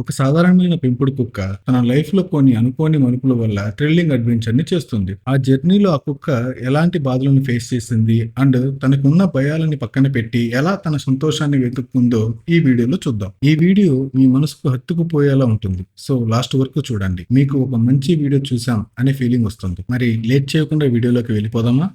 ఒక సాధారణమైన పెంపుడు కుక్క తన లైఫ్లో కొన్ని అనుకోని మలుపుల వల్ల థ్రిల్లింగ్ అడ్వెంచర్ని చేస్తుంది. ఆ జర్నీలో ఆ కుక్క ఎలాంటి బాధలను ఫేస్ చేసింది అండ్ తనకున్న భయాలని పక్కన పెట్టి ఎలా తన సంతోషాన్ని వెతుక్కుందో ఈ వీడియోలో చూద్దాం. ఈ వీడియో మీ మనసుకు హత్తుకుపోయేలా ఉంటుంది. సో లాస్ట్ వరకు చూడండి. మీకు ఒక మంచి వీడియో చూసాం అనే ఫీలింగ్ వస్తుంది. మరి లేట్ చేయకుండా వీడియోలోకి వెళ్ళిపోదామా?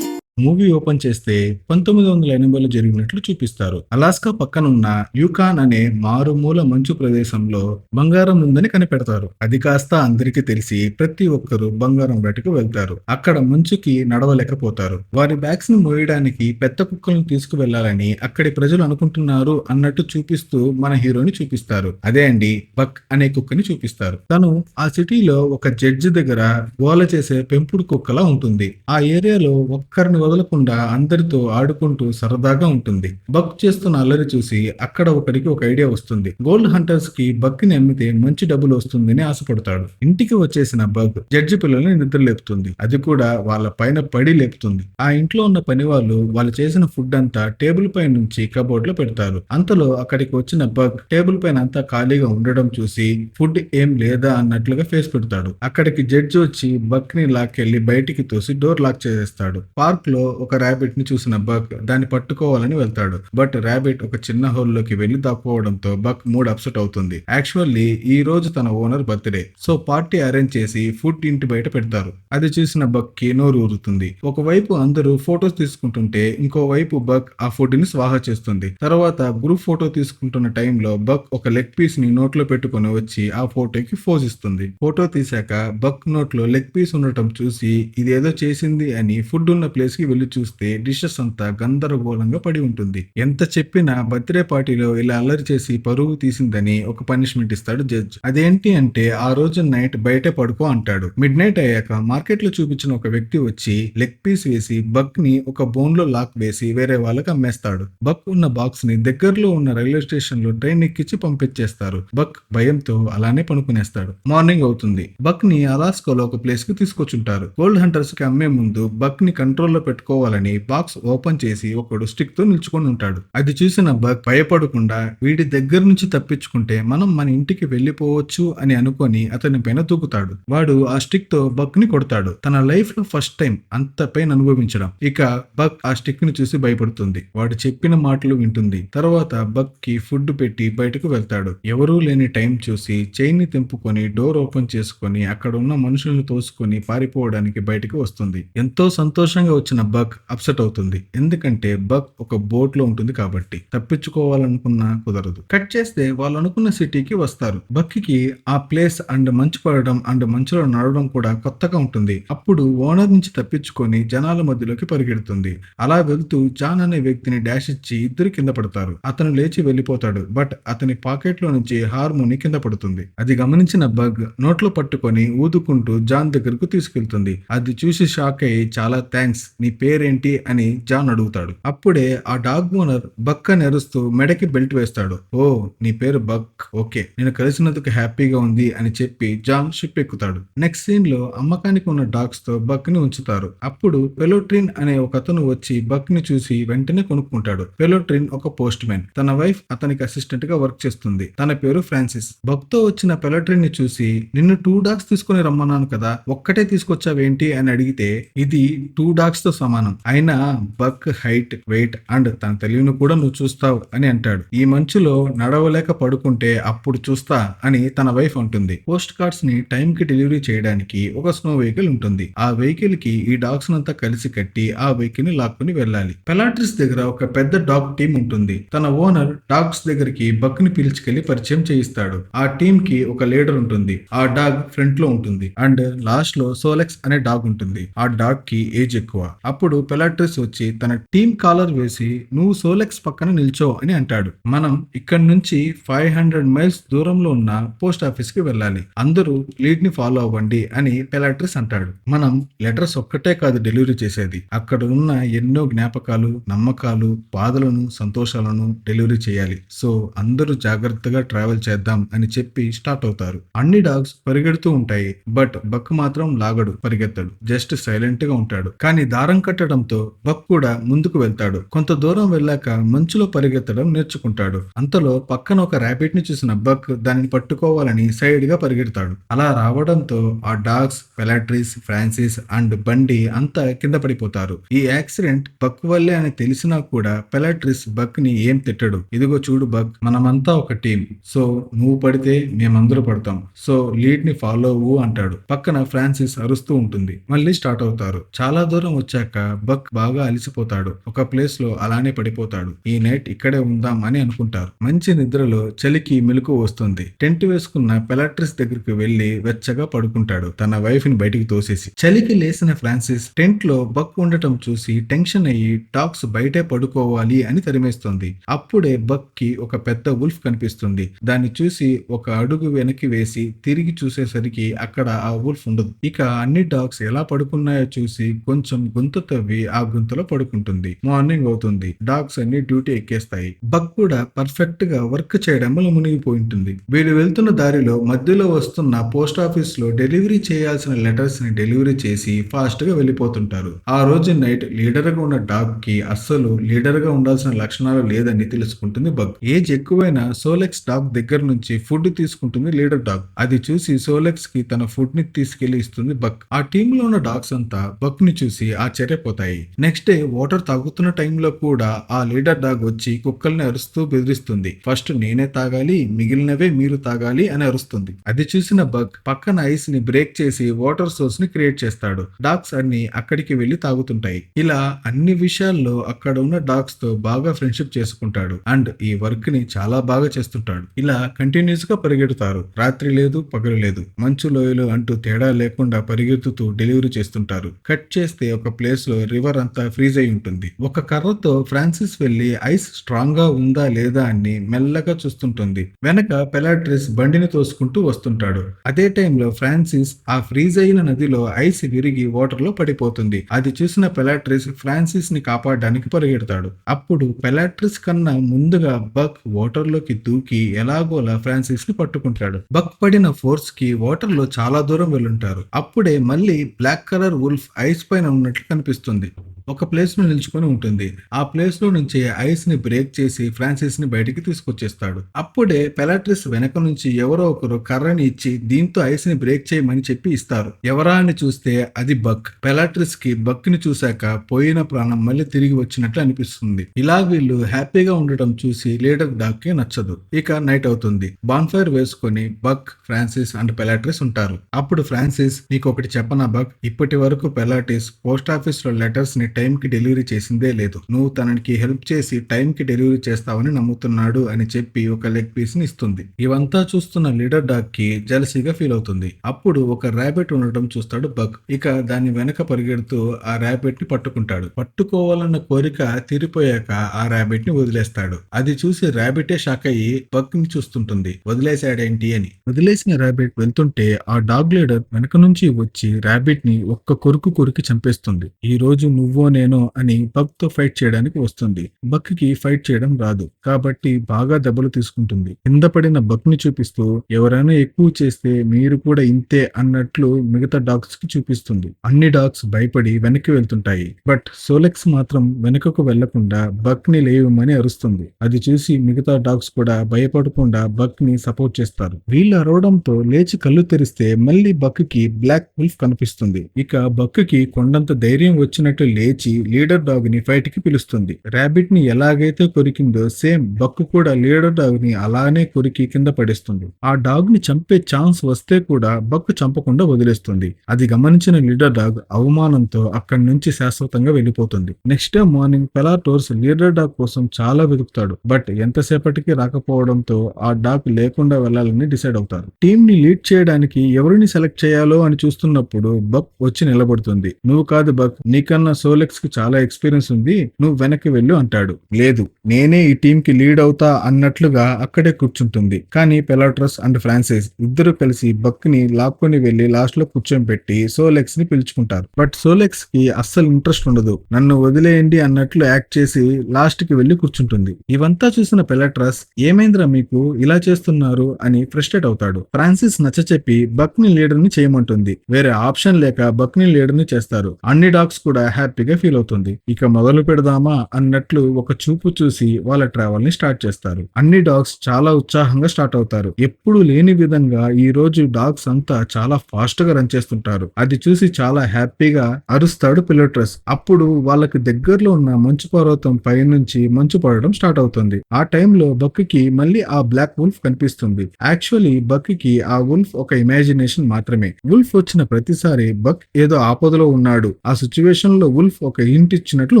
మూవీ ఓపెన్ చేస్తే పంతొమ్మిది వందల ఎనభైలో జరిగినట్లు చూపిస్తారు. అలాస్కా పక్కనున్న యూకాన్ అనే మారుమూల మంచు ప్రదేశంలో బంగారం ఉందని కనిపెడతారు. అది కాస్త అందరికీ తెలిసి ప్రతి ఒక్కరూ బంగారం వేటకు వెళ్తారు. అక్కడ మంచుకి నడవలేకపోతారు. వారి బ్యాగ్స్ని మోయడానికి పెద్ద కుక్కలను తీసుకువెళ్ళాలని అక్కడి ప్రజలు అనుకుంటున్నారు అన్నట్టు చూపిస్తూ మన హీరోని చూపిస్తారు. అదే అండి బక్ అనే కుక్కని చూపిస్తారు. తను ఆ సిటీలో ఒక జడ్జి దగ్గర గోల చేసే పెంపుడు కుక్కలా ఉంటుంది. ఆ ఏరియాలో ఒక్కరిని వదలకుండా అందరితో ఆడుకుంటూ సరదాగా ఉంటుంది. బక్ చేస్తున్న అల్లరి చూసి అక్కడ ఒకరికి ఒక ఐడియా వస్తుంది. గోల్డ్ హంటర్స్కి బక్ని అమ్మితే మంచి డబ్బులు వస్తుందని ఆశపడతాడు. ఇంటికి వచ్చేసిన బగ్ జడ్జి పిల్లల్ని నిద్ర లేపుతుంది. అది కూడా వాళ్ళ పైన పడి లేపుతుంది. ఆ ఇంట్లో ఉన్న పని వాళ్ళు వాళ్ళు చేసిన ఫుడ్ అంతా టేబుల్ పై నుంచి కబోర్డ్లో పెడతారు. అంతలో అక్కడికి వచ్చిన బగ్ టేబుల్ పైన అంతా ఖాళీగా ఉండడం చూసి ఫుడ్ ఏం లేదా అన్నట్లుగా ఫేస్ పెడతాడు. అక్కడికి జడ్జి వచ్చి బక్ని లాక్కెళ్ళి బయటికి తోసి డోర్ లాక్ చేసేస్తాడు. పార్క్లో ఒక ర్యాబిట్ని చూసిన బక్ దాన్ని పట్టుకోవాలని వెళ్తాడు. బట్ ర్యాబిట్ ఒక చిన్న హోల్లోకి వెళ్ళి దాక్కోవడంతో బక్ మూడ్ అప్సెట్ అవుతుంది. యాక్చువల్లీ ఈ రోజు తన owner birthday. So party arrange చేసి ఫుడ్ ఇంటి బయట పెడతారు. అది చూసిన బక్కి నోరు ఊరుతుంది. ఒకవైపు అందరూ ఫొటోస్ తీసుకుంటుంటే ఇంకో వైపు బక్ ఆ ఫుడ్ని స్వాహా చేస్తుంది. తర్వాత గ్రూప్ ఫోటో తీసుకుంటున్న టైంలో బక్ ఒక లెగ్ పీస్ని నోట్లో పెట్టుకొని వచ్చి ఆ ఫోటోకి ఫోజ్ ఇస్తుంది. ఫోటో తీశాక బక్ నోట్లో లెగ్ పీస్ ఉండటం చూసి ఇదేదో చేసింది అని ఫుడ్ ఉన్న ప్లేస్ కి వెళ్ళి చూస్తే డిషెస్ అంతా గందరగోళంగా పడి ఉంటుంది. ఎంత చెప్పినా బర్త్డే పార్టీలో ఇలా అల్లరి చేసి పరువు తీసిందని ఒక పనిష్మెంట్ ఇస్తాడు జడ్జ్ అదేంటి అంటే ఆ రోజు నైట్ బయట పడుకో అంటాడు. మిడ్ నైట్ అయ్యాక మార్కెట్లో చూపించిన ఒక వ్యక్తి వచ్చి లెగ్ పీస్ వేసి బక్ని ఒక బోన్లో లాక్ వేసి వేరే వాళ్ళకి అమ్మేస్తాడు. బక్ ఉన్న బాక్స్ని దగ్గరలో ఉన్న రైల్వే స్టేషన్లో ట్రైన్ ఎక్కించి పంపించేస్తారు. బక్ భయంతో అలానే పనుకునేస్తాడు మార్నింగ్ అవుతుంది. బక్ని అలాస్కోలో ఒక ప్లేస్కి తీసుకొచ్చుంటారు. గోల్డ్ హంటర్స్కి అమ్మే ముందు బక్ని కంట్రోల్లో పెట్టుకోవాలని బాక్స్ ఓపెన్ చేసి ఒకడు స్టిక్తో నిల్చుకొని ఉంటాడు. అది చూసిన బగ్ భయపడకుండా వీడి దగ్గర నుంచి తప్పించుకుంటే మనం మన ఇంటికి వెళ్ళిపోవచ్చు అని అనుకొని అతని పైన దూకుతాడు వాడు ఆ స్టిక్తో బగ్ని కొడతాడు. తన లైఫ్లో ఫస్ట్ టైం అంత పెయిన్ అనుభవించడం. ఇక బగ్ ఆ స్టిక్ని చూసి భయపడుతుంది. వాడు చెప్పిన మాటలు వింటుంది. తర్వాత బగ్కి ఫుడ్ పెట్టి బయటకు వెళ్తాడు. ఎవరూ లేని టైం చూసి చైన్ని తెంపుకొని డోర్ ఓపెన్ చేసుకొని అక్కడ ఉన్న మనుషులను తోసుకొని పారిపోవడానికి బయటకు వస్తుంది. ఎంతో సంతోషంగా వచ్చిన బక్ అప్సెట్ అవుతుంది. ఎందుకంటే బక్ ఒక బోట్లో ఉంటుంది కాబట్టి తప్పించుకోవాలనుకున్నా కుదరదు. కట్ చేస్తే వాళ్ళు అనుకున్న సిటీకి వస్తారు. బక్కి ఆ ప్లేస్ అండ్ మంచు పడడం అండ్ మంచులో నడవడం కూడా కొత్తగా ఉంటుంది. అప్పుడు ఓనర్ నుంచి తప్పించుకొని జనాల మధ్యలోకి పరిగెడుతుంది. అలా వెళ్తూ జాన్ అనే వ్యక్తిని డాష్ ఇచ్చి ఇద్దరు కింద పడతారు. అతను లేచి వెళ్ళిపోతాడు. బట్ అతని పాకెట్లో నుంచి హార్మోని కింద పడుతుంది. అది గమనించిన బగ్ నోట్లో పట్టుకొని ఊదుకుంటూ జాన్ దగ్గరకు తీసుకెళ్తుంది. అది చూసి షాక్ అయ్యి చాలా థ్యాంక్స్ నీ పేరేంటి అని జాన్ అడుగుతాడు. అప్పుడే ఆ డాగ్ ఓనర్ బక్క నెరుస్తూ మెడకి బెల్ట్ వేస్తాడు. ఓ నీ పేరు బక్. ఓకే నేను కలిసినందుకు హ్యాపీగా ఉంది అని చెప్పి జాన్ షిప్ ఎక్కుతాడు నెక్స్ట్ సీన్లో అమ్మకానికి ఉన్న డాగ్స్తో బక్ని ఉంచుతారు. అప్పుడు పెలోట్రిన్ అనే ఒక అతను వచ్చి బక్ని చూసి వెంటనే కొనుక్కుంటాడు. పెలోట్రిన్ ఒక పోస్ట్ మ్యాన్. తన వైఫ్ అతనికి అసిస్టెంట్గా వర్క్ చేస్తుంది. తన పేరు ఫ్రాన్సిస్. బక్తో వచ్చిన పెలోట్రిన్ని చూసి నిన్ను టూ డాగ్స్ తీసుకుని రమ్మన్నాను కదా ఒక్కటే తీసుకొచ్చావేంటి అని అడిగితే ఇది టూ డాగ్స్తో సమానం. అయినా బక్ హైట్ వెయిట్ అండ్ తన తెలివిని కూడా నువ్వు చూస్తావు అని అంటాడు. ఈ మంచులో నడవలేక పడుకుంటే అప్పుడు చూస్తా అని తన వైఫ్ అంటుంది. పోస్ట్ కార్డ్స్ని టైం కి డెలివరీ చేయడానికి ఒక స్నో వెహికల్ ఉంటుంది. ఆ వెహికల్కి ఈ డాగ్స్ అంతా కలిసి కట్టి ఆ వెహికల్ని లాక్కుని వెళ్ళాలి. పెలాట్రిస్ దగ్గర ఒక పెద్ద డాగ్ టీం ఉంటుంది. తన ఓనర్ డాగ్స్ దగ్గరికి బక్ని పిలుచుకెళ్ళి పరిచయం చేయిస్తాడు. ఆ టీం కి ఒక లీడర్ ఉంటుంది. ఆ డాగ్ ఫ్రంట్లో ఉంటుంది. అండ్ లాస్ట్లో సోలెక్స్ అనే డాగ్ ఉంటుంది. ఆ డాగ్కి ఏజ్ ఎక్కువ. అప్పుడు పెలాట్రిస్ వచ్చి తన టీం కాలర్ వేసి నువ్వు సోలెక్స్ పక్కన నిల్చో అని అంటాడు. మనం ఇక్కడ నుంచి ఫైవ్ హండ్రెడ్ మైల్స్ దూరంలో ఉన్న పోస్ట్ ఆఫీస్కి వెళ్ళాలి. అందరూ లీడ్ని ఫాలో అవ్వండి అని పెలాట్రిస్ అంటాడు. మనం లెటర్స్ ఒక్కటే కాదు డెలివరీ చేసేది. అక్కడ ఉన్న ఎన్నో జ్ఞాపకాలు నమ్మకాలు బాధలను సంతోషాలను డెలివరీ చేయాలి. సో అందరూ జాగ్రత్తగా ట్రావెల్ చేద్దాం అని చెప్పి స్టార్ట్ అవుతారు. అన్ని డాగ్స్ పరిగెడుతూ ఉంటాయి. బట్ బక్ మాత్రం లాగడు పరిగెత్తడు. జస్ట్ సైలెంట్గా ఉంటాడు. కానీ దారం దడం కట్టడంతో బక్ కూడా ముందుకు వెళ్తాడు. కొంత దూరం వెళ్ళాక మంచులో పరిగెత్తడం నేర్చుకుంటాడు. అంతలో పక్కన ఒక ర్యాబిట్ని చూసిన బక్ దానిని పట్టుకోవాలని సైడ్గా పరిగెడతాడు. అలా రావడంతో ఆ డాగ్స్ పెలాట్రిస్ ఫ్రాన్సిస్ అండ్ బండి అంతా కింద పడిపోతారు. ఈ యాక్సిడెంట్ బక్ వల్లే అని తెలిసినా కూడా పెలాట్రిస్ బక్ని ఏం తిట్టడు. ఇదిగో చూడు బక్ మనమంతా ఒక టీం సో నువ్వు పడితే మేమందరూ పడతాం. సో లీడ్ని ఫాలో అవ్వు అంటాడు. పక్కన ఫ్రాన్సిస్ అరుస్తూ ఉంటుంది. మళ్ళీ స్టార్ట్ అవుతారు. చాలా దూరం వచ్చాక బక్ బాగా అలిసిపోతాడు. ఒక ప్లేస్లో అలానే పడిపోతాడు. ఈ నైట్ ఇక్కడే ఉందాం అని అనుకుంటారు. మంచి నిద్రలో చలికి మెలకు వస్తుంది. టెంట్ వేసుకున్న పెలాట్రిస్ దగ్గరికి వెళ్ళి వెచ్చగా పడుకుంటాడు. తన వైఫ్ని బయటికి తోసేసి. చలికి లేసిన ఫ్రాన్సిస్ టెంట్లో బక్ ఉండటం చూసి టెన్షన్ అయ్యి టాక్స్ బయటే పడుకోవాలి అని తరిమేస్తుంది. అప్పుడే బక్కి ఒక పెద్ద ఉల్ఫ్ కనిపిస్తుంది. దాన్ని చూసి ఒక అడుగు వెనక్కి వేసి తిరిగి చూసేసరికి అక్కడ ఆ ఉల్ఫ్ ఉండదు. ఇక అన్ని డాగ్స్ ఎలా పడుకున్నాయో చూసి కొంచెం గొంతు తవ్వి ఆ గుంతలో పడుకుంటుంది. మార్నింగ్ అవుతుంది. డాగ్స్ అన్ని డ్యూటీ ఎక్కేస్తాయి. బక్ కూడా పర్ఫెక్ట్గా వర్క్ చేయడంలో మునిగిపోయి ఉంటుంది వీళ్ళు వెళ్తున్న దారిలో మధ్యలో వస్తున్న పోస్ట్ ఆఫీస్లో డెలివరీ చేయాల్సిన లెటర్స్ని డెలివరీ చేసి ఫాస్ట్గా వెళ్ళిపోతుంటారు. ఆ రోజు నైట్ లీడర్గా ఉన్న డాగ్కి అస్సలు లీడర్గా ఉండాల్సిన లక్షణాలు లేదని తెలుసుకుంటుంది బగ్. ఏజ్ ఎక్కువైన సోలెక్స్ డాగ్ దగ్గర నుంచి ఫుడ్ తీసుకుంటుంది లీడర్ డాగ్. అది చూసి సోలెక్స్కి తన ఫుడ్ని తీసుకెళ్ళి ఇస్తుంది బక్ ఆ టీమ్లో ఉన్న డాగ్స్ అంతా బక్ని చూసి ఆశ్చర్యపోతాయి నెక్స్ట్ డే వాటర్ తాగుతున్న టైంలో కూడా ఆ లీడర్ డాగ్ వచ్చి కుక్కల్ని అరుస్తూ బెదిరిస్తుంది. ఫస్ట్ నేనే తాగాలి మిగిలినవే మీరు తాగాలి అని అరుస్తుంది. అది చూసిన బగ్ పక్కన ఐస్ని బ్రేక్ చేసి వాటర్ సోర్స్ని క్రియేట్ చేస్తాడు. డాగ్స్ అన్ని అక్కడికి వెళ్ళి తాగుతుంటాయి. ఇలా అన్ని విషయాల్లో అక్కడ ఉన్న డాగ్స్తో బాగా ఫ్రెండ్షిప్ చేసుకుంటాడు. అండ్ ఈ వర్క్ని చాలా బాగా చేస్తుంటాడు. ఇలా కంటిన్యూస్గా పరిగెడతారు. రాత్రి లేదు పగలు లేదు. మంచు లోయలు అంటూ తేడా లేకుండా పరిగెత్తుతూ డెలివరీ చేస్తుంటారు. కట్ చేస్తే ఒక ప్లేస్ లో రివర్ అంతా ఫ్రీజ్ అయి ఉంటుంది. ఒక కర్రతో ఫ్రాన్సిస్ వెళ్ళి ఐస్ స్ట్రాంగ్గా ఉందా లేదా అని మెల్లగా చూస్తుంటుంది. వెనక పెలాట్రిస్ బండిని తోసుకుంటూ వస్తుంటాడు. అదే టైంలో ఫ్రాన్సిస్ ఆ ఫ్రీజ్ అయిన నదిలో ఐస్ విరిగి వాటర్లో పడిపోతుంది. అది చూసిన పెలాట్రిస్ ఫ్రాన్సిస్ని కాపాడడానికి పరిగెడతాడు. అప్పుడు పెలాట్రిస్ కన్నా ముందుగా బక్ వాటర్లోకి దూకి ఎలాగోలా ఫ్రాన్సిస్ని పట్టుకుంటాడు. బక్ పడిన ఫోర్స్కి వాటర్లో చాలా దూరం వెళ్ళుంటారు. అప్పుడే మళ్ళీ బ్లాక్ కలర్ వుల్ఫ్ ఐస్ పైన ఉన్నట్లు అనిపిస్తుంది. ఒక ప్లేస్లో నిల్చుకొని ఉంటుంది. ఆ ప్లేస్లో నుంచి ఐస్ని బ్రేక్ చేసి ఫ్రాన్సిస్ని బయటికి తీసుకొచ్చేస్తాడు. అప్పుడే పెలాట్రిస్ వెనక నుంచి ఎవరో ఒకరు కర్రని ఇచ్చి దీంతో ఐస్ని బ్రేక్ చేయమని చెప్పి ఇస్తారు. ఎవరా అని చూస్తే అది బక్ పెలాట్రిస్కి బక్ని చూశాక పోయిన ప్రాణం మళ్ళీ తిరిగి వచ్చినట్లు అనిపిస్తుంది. ఇలా వీళ్ళు హ్యాపీగా ఉండటం చూసి లీడర్ డాక్కి నచ్చదు. ఇక నైట్ అవుతుంది. బాన్ఫైర్ వేసుకొని బక్ ఫ్రాన్సిస్ అండ్ పెలాట్రిస్ ఉంటారు. అప్పుడు ఫ్రాన్సిస్ నీకు ఒకటి చెప్పనా బక్ ఇప్పటి వరకు పెలాటిస్ పోస్ట్ ఆఫీస్లో లెటర్స్ని టైం కి డెలివరీ చేసిందే లేదు. నువ్వు తనకి హెల్ప్ చేసి టైం కి డెలివరీ చేస్తావని నమ్ముతున్నాడు అని చెప్పి ఒక లెగ్ పీస్ని ఇస్తుంది. ఇవంతా చూస్తున్న లీడర్ డాగ్కి జలసీగా ఫీల్ అవుతుంది. అప్పుడు ఒక ర్యాబిట్ ఉండటం చూస్తాడు బగ్. ఇక దాని వెనక పరిగెడుతూ ఆ ర్యాబిట్ని పట్టుకుంటాడు. పట్టుకోవాలన్న కోరిక తీరిపోయాక ఆ ర్యాబిట్ని వదిలేస్తాడు. అది చూసి ర్యాబిటే షాక్ అయ్యి బగ్ని చూస్తుంటుంది. వదిలేశాడేంటి అని. వదిలేసిన ర్యాబిట్ వెళ్తుంటే ఆ డాగ్ లీడర్ వెనక నుంచి వచ్చి ర్యాబిట్ని ఒక్క కొరుకు కొరికి చంపేస్తుంది. ఈ రోజు నువ్వు నేను అని బక్తో ఫైట్ చేయడానికి వస్తుంది. బక్కి ఫైట్ చేయడం రాదు. కాబట్టి బాగా దెబ్బలు తీసుకుంటుంది. కింద పడిన ని చూపిస్తూ ఎవరైనా ఎక్కువ చేస్తే మీరు కూడా ఇంతే అన్నట్లు మిగతా డాగ్స్కి చూపిస్తుంది. అన్ని డాగ్స్ భయపడి వెనక్కి వెళ్తుంటాయి. బట్ సోలెక్స్ మాత్రం వెనుకకు వెళ్ళకుండా బక్ని లేవమని అరుస్తుంది. అది చూసి మిగతా డాగ్స్ కూడా భయపడకుండా బక్ని సపోర్ట్ చేస్తారు. వీళ్ళు అరవడంతో లేచి కళ్ళు తెరిస్తే మళ్ళీ బక్కి బ్లాక్ వుల్ఫ్ కనిపిస్తుంది. ఇక బక్కి కొండంత ధైర్యం వచ్చినట్టు లేచి లీడర్ డాగ్ని ఫైట్కి పిలుస్తుంది. రాబిట్ని ఎలాగైతే కొరికిందో సేమ్ బక్ కూడా లీడర్ డాగ్ని అలానే కొరికి కింద పడేస్తుంది. ఆ డాగ్ని చంపే ఛాన్స్ వస్తే కూడా బక్ చంపకుండా వదిలేస్తుంది. అది గమనించిన లీడర్ డాగ్ అవమానంతో అక్కడి నుంచి శాశ్వతంగా వెళ్ళిపోతుంది. నెక్స్ట్ డే మార్నింగ్ పెలాటోర్స్ లీడర్ డాగ్ కోసం చాలా వెతుకుతాడు. బట్ ఎంతసేపటికి రాకపోవడంతో ఆ డాగ్ లేకుండా వెళ్ళాలని డిసైడ్ అవుతారు. టీమ్ని లీడ్ చేయడానికి ఎవరిని సెలెక్ట్ చేయాలో అని చూస్తున్నప్పుడు బక్ వచ్చి నిలబడుతుంది. నువ్వు కాదు బక్ నీకన్నా సోలెక్స్కి చాలా ఎక్స్పీరియన్స్ ఉంది. నువ్వు వెనక్కి వెళ్ళు అంటాడు. లేదు నేనే ఈ టీం కి లీడ్ అవుతా అన్నట్లుగా అక్కడే కూర్చుంటుంది. కానీ పెలాట్రస్ అండ్ ఫ్రాన్సిస్ ఇద్దరు కలిసి బక్ని లాక్కొని వెళ్ళి లాస్ట్లో కూర్చోబెట్టి సోలెక్స్ని పిలుచుకుంటారు. బట్ సోలెక్స్కి అస్సలు ఇంట్రెస్ట్ ఉండదు. నన్ను వదిలేయండి అన్నట్లు యాక్ట్ చేసి లాస్ట్కి వెళ్ళి కూర్చుంటుంది. ఇవంతా చూసిన పెలాట్రస్ ఏమైందిరా మీకు? ఇలా చేస్తున్నారు? అని ఫ్రస్ట్రేట్ అవుతాడు. ఫ్రాన్సిస్ నచ్చచెప్పి బక్ని లీడర్ని చేయమంటుంది. వేరే ఆప్షన్ లేక బక్ని లీడర్ని చేస్తారు. అన్ని డాగ్స్ కూడా హ్యాపీగా గా ఫీల్ అవుతుంది. ఇక మొదలు పెడదామా అన్నట్లు ఒక చూపు చూసి వాళ్ళ ట్రావెల్ని స్టార్ట్ చేస్తారు. అన్ని డాగ్స్ చాలా ఉత్సాహంగా స్టార్ట్ అవుతారు. ఎప్పుడు లేని విధంగా ఈ రోజు డాగ్స్ అంతా చాలా ఫాస్ట్గా రన్ చేస్తుంటారు. అది చూసి చాలా హ్యాపీగా అరుస్తాడు పిలోట్రస్ అప్పుడు వాళ్ళకి దగ్గరలో ఉన్న మంచు పర్వతం పై నుంచి మంచు పడడం స్టార్ట్ అవుతుంది. ఆ టైంలో బక్కి మళ్ళీ ఆ బ్లాక్ వుల్ఫ్ కనిపిస్తుంది. యాక్చువల్లీ బక్కి ఆ వుల్ఫ్ ఒక ఇమాజినేషన్ మాత్రమే. వుల్ఫ్ వచ్చిన ప్రతిసారి బక్ ఏదో ఆపదలో ఉన్నాడు. ఆ సిచ్యువేషన్లో వుల్ఫ్ ఒక ఇంటిచ్చినట్లు ఇచ్చినట్లు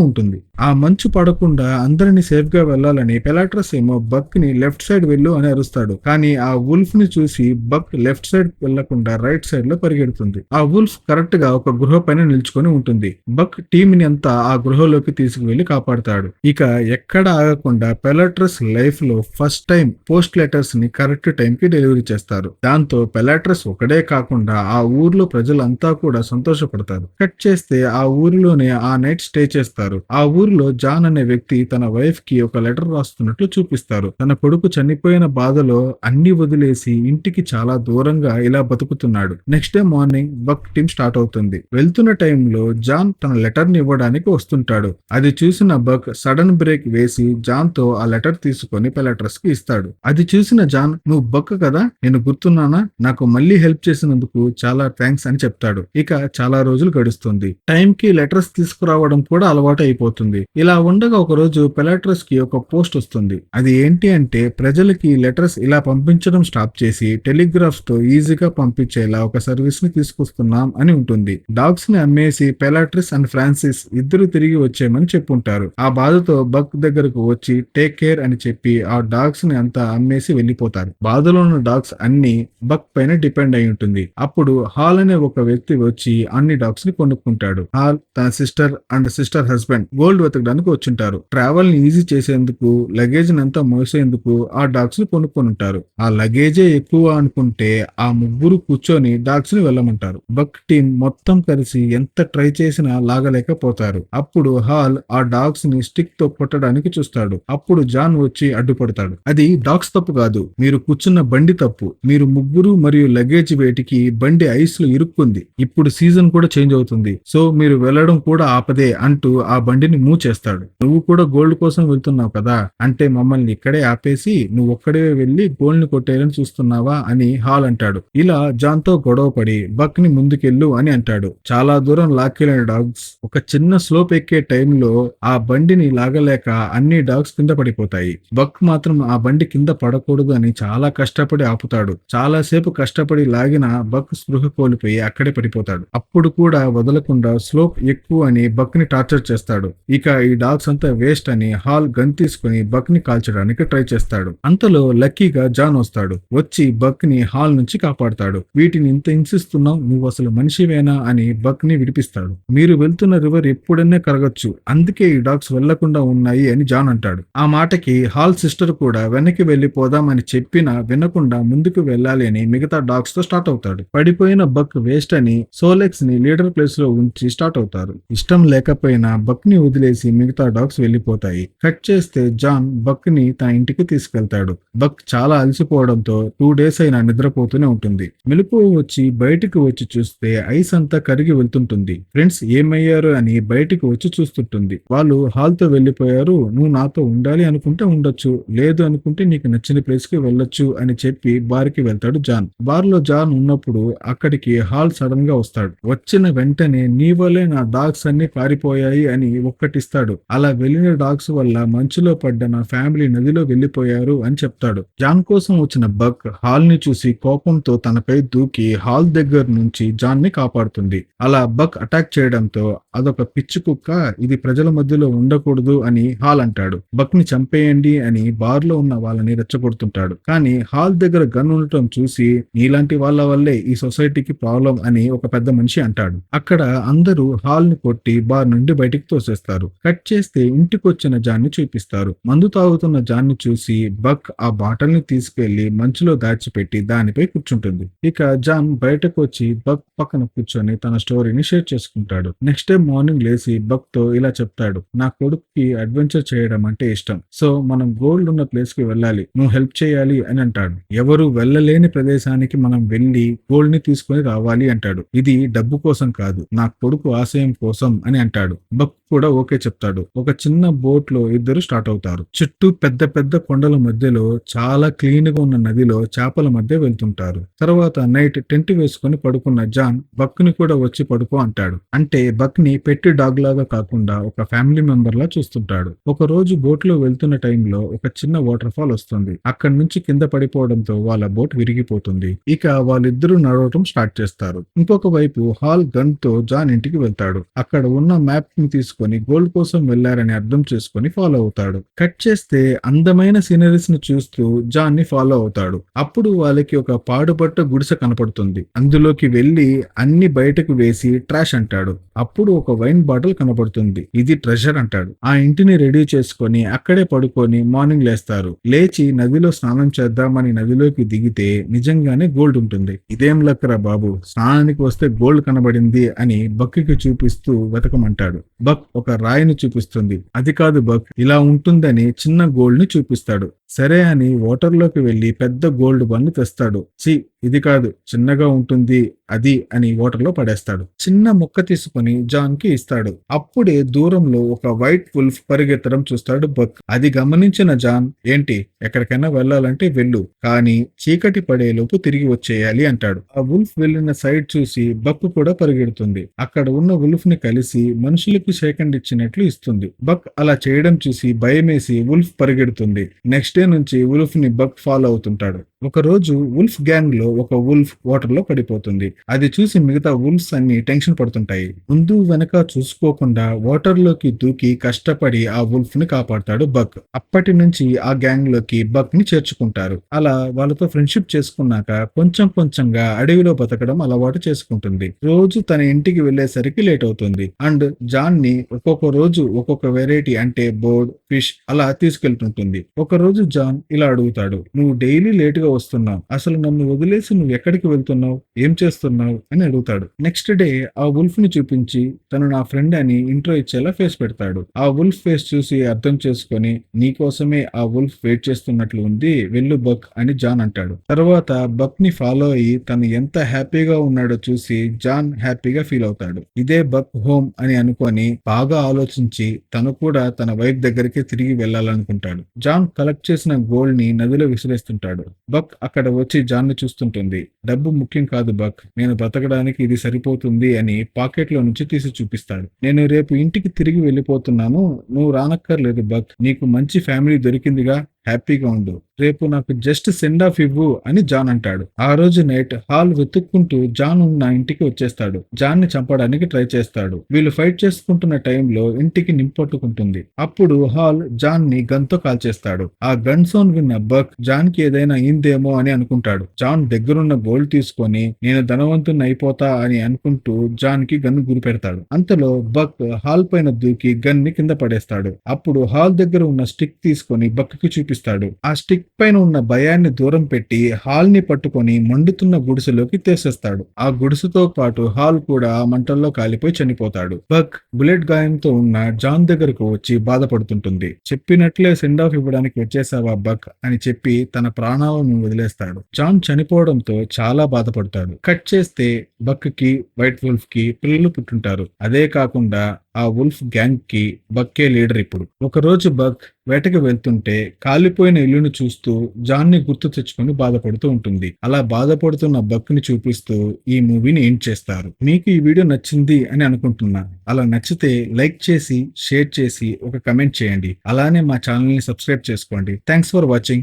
ఉంటుంది. ఆ మంచు పడకుండా అందరిని సేఫ్గా వెళ్ళాలని పెలాట్రస్ ఏమో బక్ని లెఫ్ట్ సైడ్ వెళ్ళు అని అరుస్తాడు. కానీ ఆ వుల్ఫ్ని చూసి బక్ లెఫ్ట్ సైడ్ వెళ్ళకుండా రైట్ సైడ్లో పరిగెడుతుంది. ఆ వుల్ఫ్ కరెక్ట్గా ఒక గృహ పైన నిల్చుకొని ఉంటుంది. బక్ టీమ్ని అంతా ఆ గృహలోకి తీసుకువెళ్ళి కాపాడుతాడు. ఇక ఎక్కడ ఆగకుండా పెలాట్రస్ లైఫ్లో ఫస్ట్ టైం పోస్ట్ లెటర్స్ని కరెక్ట్ టైం కి డెలివరీ చేస్తారు. దాంతో పెలాట్రస్ ఒకడే కాకుండా ఆ ఊర్లో ప్రజలంతా కూడా సంతోషపడతారు. కట్ చేస్తే ఆ ఊరిలోనే ఆ ఆ నైట్ స్టే చేస్తారు. ఆ ఊరిలో జాన్ అనే వ్యక్తి తన వైఫ్కి ఒక లెటర్ రాస్తున్నట్లు చూపిస్తారు. తన కొడుకు చనిపోయిన బాధలో అన్ని వదిలేసి ఇంటికి చాలా దూరంగా ఇలా బతుకుతున్నాడు. నెక్స్ట్ డే మార్నింగ్ బక్ టీమ్ స్టార్ట్ అవుతుంది. వెళ్తున్న టైంలో జాన్ తన లెటర్ని ఇవ్వడానికి వస్తుంటాడు. అది చూసిన బక్ సడన్ బ్రేక్ వేసి జాన్తో ఆ లెటర్ తీసుకొని పెలట్రస్కి ఇస్తాడు. అది చూసిన జాన్ నువ్వు బక్ కదా? నేను గుర్తున్నానా? నాకు మళ్ళీ హెల్ప్ చేసినందుకు చాలా థ్యాంక్స్ అని చెప్తాడు. ఇక చాలా రోజులు గడుస్తుంది. టైం కి లెటర్స్ తీసుకురావడం కూడా అలవాటు అయిపోతుంది ఇలా ఉండగా ఒక రోజు పెలాట్రస్కి ఒక పోస్ట్ వస్తుంది. అది ఏంటి అంటే ప్రజలకి లెటర్స్ ఇలా పంపించడం స్టాప్ చేసి టెలిగ్రాఫ్తో ఈజీగా పంపించేలా ఒక సర్వీస్ని తీసుకొస్తున్నాం అని ఉంటుంది. డాగ్స్ని అమ్మేసి పెలాట్రిస్ అండ్ ఫ్రాన్సిస్ ఇద్దరు తిరిగి వచ్చేయమని చెప్పుంటారు. ఆ బాధతో బక్ దగ్గరకు వచ్చి టేక్ కేర్ అని చెప్పి ఆ డాగ్స్ని అంతా అమ్మేసి వెళ్ళిపోతారు బాధలో ఉన్న డాగ్స్ అన్ని బక్ పైన డిపెండ్ అయి ఉంటుంది. అప్పుడు హాల్ అనే ఒక వ్యక్తి వచ్చి అన్ని డాగ్స్ని కొనుక్కుంటాడు. హాల్ తన sister and sister husband gold వెతకడానికి వచ్చింటారు. ట్రావెల్ని ఈజీ చేసేందుకు లగేజ్ అంతా మోసేందుకు ఆ డాగ్స్ని కొనుక్కొని ఉంటారు ఆ లగేజే ఎక్కువ అనుకుంటే ఆ ముగ్గురు కూర్చొని డాగ్స్ని వెళ్ళమంటారు. బక్ టీమ్ మొత్తం కలిసి ఎంత ట్రై చేసినా లాగలేకపోతారు. అప్పుడు హాల్ ఆ డాగ్స్ని స్టిక్తో కొట్టడానికి చూస్తాడు. అప్పుడు జాన్ వచ్చి అడ్డుపడతాడు. అది డాగ్స్ తప్పు కాదు. మీరు కూర్చున్న బండి తప్పు. మీరు ముగ్గురు మరియు లగేజ్ వేటికి బండి ఐస్లో ఇరుక్కుంది. ఇప్పుడు సీజన్ కూడా చేంజ్ అవుతుంది. సో మీరు వెళ్ళడం కూడా ఆపదే అంటూ ఆ బండిని మూచేస్తాడు. చేస్తాడు నువ్వు కూడా గోల్డ్ కోసం వెళ్తున్నావు కదా అంటే మమ్మల్ని ఇక్కడే ఆపేసి నువ్వు ఒక్కడే వెళ్ళి గోల్డ్ని కొట్టేయాలని చూస్తున్నావా? అని హాల్ అంటాడు. ఇలా జాన్తో గొడవ పడి బక్ని ముందుకెళ్ళు అని అంటాడు. చాలా దూరం లాక్కెళ్ళిన డాగ్స్ ఒక చిన్న స్లోప్ ఎక్కే టైంలో ఆ బండిని లాగలేక అన్ని డాగ్స్ కింద పడిపోతాయి. బక్ మాత్రం ఆ బండి కింద పడకూడదు అని చాలా కష్టపడి ఆపుతాడు. చాలా సేపు కష్టపడి లాగిన బక్ స్పృహ కోల్పోయి అక్కడే పడిపోతాడు. అప్పుడు కూడా వదలకుండా స్లోప్ ఎక్కువ అని బక్ని టార్చర్ చేస్తాడు. ఇక ఈ డాగ్స్ అంతా వేస్ట్ అని హాల్ గన్ తీసుకుని బక్ని కాల్చడానికి ట్రై చేస్తాడు. అంతలో లక్కీగా జాన్ వస్తాడు. వచ్చి బక్ని హాల్ నుంచి కాపాడుతాడు. వీటిని ఇంత హింసిస్తున్నావు? నువ్వు అసలు మనిషివేనా? అని బక్ని విడిపిస్తాడు. మీరు వెళ్తున్న రివర్ ఎప్పుడైనా కరగచ్చు. అందుకే ఈ డాగ్స్ వెళ్ళకుండా ఉన్నాయి అని జాన్ అంటాడు. ఆ మాటకి హాల్ సిస్టర్ కూడా వెనక్కి వెళ్ళిపోదామని చెప్పినా వినకుండా ముందుకు వెళ్ళాలి అని మిగతా డాగ్స్తో స్టార్ట్ అవుతాడు. పడిపోయిన బక్ వేస్ట్ అని సోలెక్స్ని లీడర్ ప్లేస్లో ఉంచి స్టార్ట్ అవుతారు. ఇష్టం లేకపోయినా బక్ని వదిలేసి మిగతా డాగ్స్ వెళ్ళిపోతాయి కట్ చేస్తే జాన్ బక్ని తన ఇంటికి తీసుకెళ్తాడు. బక్ చాలా అలసిపోవడంతో టూ డేస్ అయినా నిద్రపోతూనే ఉంటుంది. మెలుపు వచ్చి బయటికి వచ్చి చూస్తే ఐస్ అంతా కరిగి వెళ్తుంటుంది. ఫ్రెండ్స్ ఏమయ్యారు అని బయటికి వచ్చి చూస్తుంటుంది. వాళ్ళు హాల్తో వెళ్ళిపోయారు నువ్వు నాతో ఉండాలి అనుకుంటే ఉండొచ్చు. లేదు అనుకుంటే నీకు నచ్చిన ప్లేస్కి వెళ్ళొచ్చు అని చెప్పి బార్కి వెళ్తాడు జాన్. బార్లో జాన్ ఉన్నప్పుడు అక్కడికి హాల్ సడన్గా వస్తాడు. వచ్చిన వెంటనే నీ వల్లే నా డాగ్స్ అన్ని పారిపోయాయి అని ఒక్కటిస్తాడు. అలా వెళ్ళిన డాగ్స్ వల్ల మంచులో పడ్డ నా ఫ్యామిలీ నదిలో వెళ్ళిపోయారు అని చెప్తాడు. జాన్ కోసం వచ్చిన బక్ హాల్ని చూసి కోపంతో తనపై దూకి హాల్ దగ్గర నుంచి జాన్ని కాపాడుతుంది. అలా బక్ అటాక్ చేయడంతో అదొక పిచ్చి కుక్క ఇది ప్రజల మధ్యలో ఉండకూడదు అని హాల్ అంటాడు. బక్ని చంపేయండి అని బార్లో ఉన్న వాళ్ళని రెచ్చగొడుతుంటాడు. కానీ హాల్ దగ్గర గన్ ఉండటం చూసి నీలాంటి వాళ్ళ వల్లే ఈ సొసైటీకి ప్రాబ్లం అని ఒక పెద్ద మనిషి అంటాడు. అక్కడ అందరూ హాల్ని కొట్టి బార్ నుండి బయటికి తోసేస్తారు. కట్ చేస్తే ఇంటికొచ్చిన జాన్ని చూపిస్తారు. మందు తాగుతున్న జాన్ని చూసి బక్ ఆ బాటల్ని తీసుకెళ్ళి మంచులో దాచిపెట్టి దానిపై కూర్చుంటుంది. ఇక జాన్ బయటకు వచ్చి బక్ పక్కన కూర్చొని తన స్టోరీని షేర్ చేసుకుంటాడు. నెక్స్ట్ డే మార్నింగ్ లేచి బక్తో ఇలా చెప్తాడు. నా కొడుకుకి అడ్వెంచర్ చేయడం అంటే ఇష్టం. సో మనం గోల్డ్ ఉన్న ప్లేస్కి వెళ్ళాలి. నువ్వు హెల్ప్ చేయాలి అని అంటాడు. ఎవరు వెళ్ళలేని ప్రదేశానికి మనం వెళ్ళి గోల్డ్ని తీసుకొని రావాలి అంటాడు. ఇది డబ్బు కోసం కాదు. నా కొడుకు ఆశయం కోసం అని అంటాడు. బక్ కూడా ఓకే చెప్తాడు. ఒక చిన్న బోట్లో ఇద్దరు స్టార్ట్ అవుతారు. చుట్టూ పెద్ద పెద్ద కొండల మధ్యలో చాలా క్లీన్గా ఉన్న నదిలో చేపల మధ్య వెళ్తుంటారు. తర్వాత నైట్ టెంట్ వేసుకుని పడుకున్న జాన్ బక్ని కూడా వచ్చి పడుకో అంటాడు. అంటే బక్ని పెట్టి డాగ్ లాగా కాకుండా ఒక ఫ్యామిలీ మెంబర్ లా చూస్తుంటాడు. ఒక రోజు బోట్లో వెళ్తున్న టైంలో ఒక చిన్న వాటర్ ఫాల్ వస్తుంది. అక్కడి నుంచి కింద పడిపోవడంతో వాళ్ళ బోట్ విరిగిపోతుంది. ఇక వాళ్ళిద్దరూ నడవటం స్టార్ట్ చేస్తారు. ఇంకొక వైపు హాల్ గన్తో జాన్ ఇంటికి వెళ్తాడు. అక్కడ ఉన్న మ్యాప్ని తీసుకొని గోల్డ్ కోసం వెళ్ళారని అర్థం చేసుకొని ఫాలో అవుతాడు. కట్ చేస్తే అందమైన సీనరీస్ని చూస్తూ జాన్ని ఫాలో అవుతాడు. అప్పుడు వాళ్ళకి ఒక పాడుపట్ట గుడిసె కనపడుతుంది. అందులోకి వెళ్ళి అన్ని బయటకు వేసి ట్రాష్ అంటాడు. అప్పుడు ఒక వైన్ బాటిల్ కనపడుతుంది. ఇది ట్రెజర్ అంటాడు. ఆ ఇంటిని రెడీ చేసుకొని అక్కడే పడుకొని మార్నింగ్ లేస్తారు. లేచి నదిలో స్నానం చేద్దామని నదిలోకి దిగితే నిజంగానే గోల్డ్ ఉంటుంది. ఇదేం లక్కరా బాబు? స్నానానికి వస్తే గోల్డ్ కనబడింది అని బక్కి చూపిస్తూ వెతకమంటాడు బక్ ఒక రాయిని చూపిస్తుంది. అది కాదు బక్ ఇలా ఉంటుందని చిన్న గోల్డ్ని చూపిస్తాడు. సరే అని వాటర్లోకి పెద్ద గోల్డ్ బాల్ని తెస్తాడు. చి ఇది కాదు చిన్నగా ఉంటుంది అది అని వాటర్లో పడేస్తాడు. చిన్న ముక్క తీసుకుని జాన్కి ఇస్తాడు. అప్పుడే దూరంలో ఒక వైట్ వుల్ఫ్ పరిగెత్తడం చూస్తాడు బక్. అది గమనించిన జాన్ ఏంటి ఎక్కడికైనా వెళ్ళాలంటే వెళ్ళు కానీ చీకటి పడేలోపు తిరిగి వచ్చేయాలి అంటాడు. ఆ వుల్ఫ్ వెళ్ళిన సైడ్ చూసి బక్ కూడా పరిగెడుతుంది. అక్కడ ఉన్న వుల్ఫ్ని కలిసి మనుషులకు షేకండ్ ఇచ్చినట్లు ఇస్తుంది. బక్ అలా చేయడం చూసి భయమేసి వుల్ఫ్ పరిగెడుతుంది. నెక్స్ట్ డే నుంచి వుల్ఫ్ని బక్ ఫాలో అవుతుంటాడు. ఒకరోజు ఉల్ఫ్ వుల్ఫ్ గ్యాంగ్లో ఒక వుల్ఫ్ వాటర్లో పడిపోతుంది. అది చూసి మిగతా వుల్ఫ్స్ అన్ని టెన్షన్ పడుతుంటాయి. ముందు వెనక చూసుకోకుండా వాటర్లోకి దూకి కష్టపడి ఆ వుల్ఫ్ని కాపాడతాడు బక్ అప్పటి నుంచి ఆ గ్యాంగ్లోకి బక్ని చేర్చుకుంటారు. అలా వాళ్ళతో ఫ్రెండ్షిప్ చేసుకున్నాక కొంచెం కొంచెంగా అడవిలో బతకడం అలవాటు చేసుకుంటుంది. రోజు తన ఇంటికి వెళ్ళేసరికి లేట్ అవుతుంది. అండ్ జాన్ని ఒక్కొక్క రోజు ఒక్కొక్క వెరైటీ అంటే బోర్డ్ ఫిష్ అలా తీసుకెళ్తుంటుంది. ఒక రోజు జాన్ ఇలా అడుగుతాడు నువ్వు డైలీ లేట్గా వస్తున్నావు. అసలు నన్ను వదిలేసి నువ్వు ఎక్కడికి వెళ్తున్నావు? ఏం చేస్తున్నావు? అని అడుగుతాడు. నెక్స్ట్ డే ఆ వుల్ఫ్ని చూపించి తను నా ఫ్రెండ్ అని ఇంట్రో ఇచ్చేలా ఫేస్ పెడతాడు. ఆ వుల్ఫ్ ఫేస్ చూసి అర్థం చేసుకొని నీకోసమే ఆ వుల్ఫ్ వెయిట్ చేస్తున్నట్లు ఉంది వెళ్ళు బక్ అని జాన్ అంటాడు. తర్వాత బక్ని ఫాలో అయ్యి తను ఎంత హ్యాపీగా ఉన్నాడో చూసి జాన్ హ్యాపీగా ఫీల్ అవుతాడు. ఇదే బక్ హోమ్ అని అనుకొని బాగా ఆలోచించి తను కూడా తన వైఫ్ దగ్గరికి తిరిగి వెళ్ళాలనుకుంటాడు. జాన్ కలెక్ట్ చేసిన గోల్డ్ని నదిలో విసిరేస్తుంటాడు. బక్ బక్ అక్కడ వచ్చి జాన్ని చూస్తుంటుంది. డబ్బు ముఖ్యం కాదు బక్. నేను బ్రతకడానికి ఇది సరిపోతుంది అని పాకెట్లో నుంచి తీసి చూపిస్తాడు. నేను రేపు ఇంటికి తిరిగి వెళ్ళిపోతున్నాను. నువ్వు రానక్కర్లేదు బక్. నీకు మంచి ఫ్యామిలీ దొరికిందిగా. హ్యాపీగా ఉండు. రేపు నాకు జస్ట్ సెండ్ ఆఫ్ ఇవ్వు అని జాన్ అంటాడు. ఆ రోజు నైట్ హాల్ వెతుక్కుంటూ జాన్ ఉన్న ఇంటికి వచ్చేస్తాడు. జాన్ని చంపడానికి ట్రై చేస్తాడు. వీళ్ళు ఫైట్ చేసుకుంటున్న టైంలో ఇంటికి నింపట్టుకుంటుంది. అప్పుడు హాల్ జాన్ని గన్తో కాల్చేస్తాడు. ఆ గన్ సౌండ్ విన్న బక్ జాన్కి ఏదైనా అయిందేమో అని అనుకుంటాడు. జాన్ దగ్గరున్న గోల్డ్ తీసుకొని నేను ధనవంతుని అయిపోతా అని అనుకుంటూ జాన్కి గన్ గురి పెడతాడు. అంతలో బక్ హాల్ పైన దూకి గన్ని కింద పడేస్తాడు. అప్పుడు హాల్ దగ్గర ఉన్న స్టిక్ తీసుకొని బక్కి చూపిస్తాడు. ఆ స్టిక్ పైన ఉన్న భయాన్ని దూరం పెట్టి హాల్ని పట్టుకొని మండుతున్న గుడిసెలోకి తీసేస్తాడు. ఆ గుడిసెతో పాటు హాల్ కూడా ఆ మంటల్లో కాలిపోయి చనిపోతాడు. బక్ బుల్లెట్ గాయంతో ఉన్న జాన్ దగ్గరకు వచ్చి బాధపడుతుంటుంది. చెప్పినట్లే సెండ్ ఆఫ్ ఇవ్వడానికి వచ్చేసావా బక్ అని చెప్పి తన ప్రాణాలను వదిలేస్తాడు. జాన్ చనిపోవడంతో చాలా బాధపడతాడు. కట్ చేస్తే బక్కి వైట్ వుల్ఫ్కి పిల్లలు పుట్టుంటారు. అదే కాకుండా ఆ వుల్ఫ్ గ్యాంగ్కి బక్కే లీడర్ ఇప్పుడు. ఒక రోజు బక్ వేటకి వెళ్తుంటే కాలిపోయిన ఇల్లును చూస్తూ జాన్ని గుర్తు తెచ్చుకొని బాధపడుతూ ఉంటుంది. అలా బాధపడుతున్న బక్ని చూపిస్తూ ఈ మూవీని ఎండ్ చేస్తారు. మీకు ఈ వీడియో నచ్చింది అని అనుకుంటున్నా. అలా నచ్చితే లైక్ చేసి షేర్ చేసి ఒక కమెంట్ చేయండి. అలానే మా ఛానల్ని సబ్స్క్రైబ్ చేసుకోండి. Thanks for watching.